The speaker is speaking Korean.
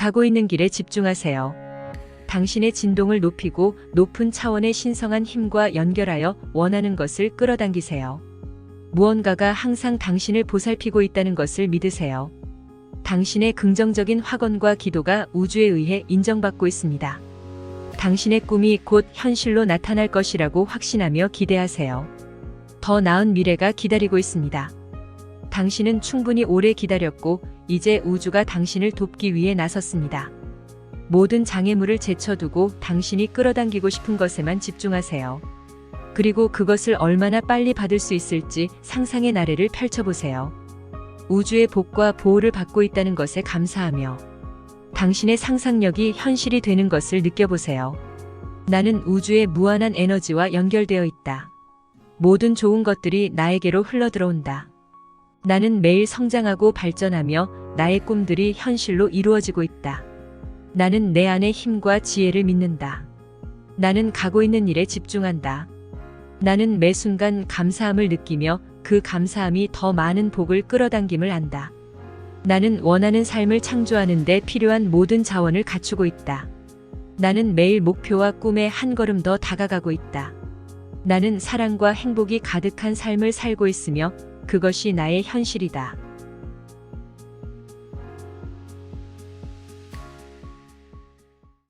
가고 있는 길에 집중하세요. 당신의 진동을 높이고 높은 차원의 신성한 힘과 연결하여 원하는 것을 끌어당기세요. 무언가가 항상 당신을 보살피고 있다는 것을 믿으세요. 당신의 긍정적인 확언과 기도가 우주에 의해 인정받고 있습니다. 당신의 꿈이 곧 현실로 나타날 것이라고 확신하며 기대하세요. 더 나은 미래가 기다리고 있습니다. 당신은 충분히 오래 기다렸고 이제 우주가 당신을 돕기 위해 나섰습니다. 모든 장애물을 제쳐두고 당신이 끌어당기고 싶은 것에만 집중하세요. 그리고 그것을 얼마나 빨리 받을 수 있을지 상상의 나래를 펼쳐보세요. 우주의 복과 보호를 받고 있다는 것에 감사하며 당신의 상상력이 현실이 되는 것을 느껴보세요. 나는 우주의 무한한 에너지와 연결되어 있다. 모든 좋은 것들이 나에게로 흘러들어온다. 나는 매일 성장하고 발전하며 나의 꿈들이 현실로 이루어지고 있다. 나는 내 안의 힘과 지혜를 믿는다. 나는 가고 있는 일에 집중한다. 나는 매 순간 감사함을 느끼며 그 감사함이 더 많은 복을 끌어당김을 안다. 나는 원하는 삶을 창조하는 데 필요한 모든 자원을 갖추고 있다. 나는 매일 목표와 꿈에 한 걸음 더 다가가고 있다. 나는 사랑과 행복이 가득한 삶을 살고 있으며 그것이 나의 현실이다.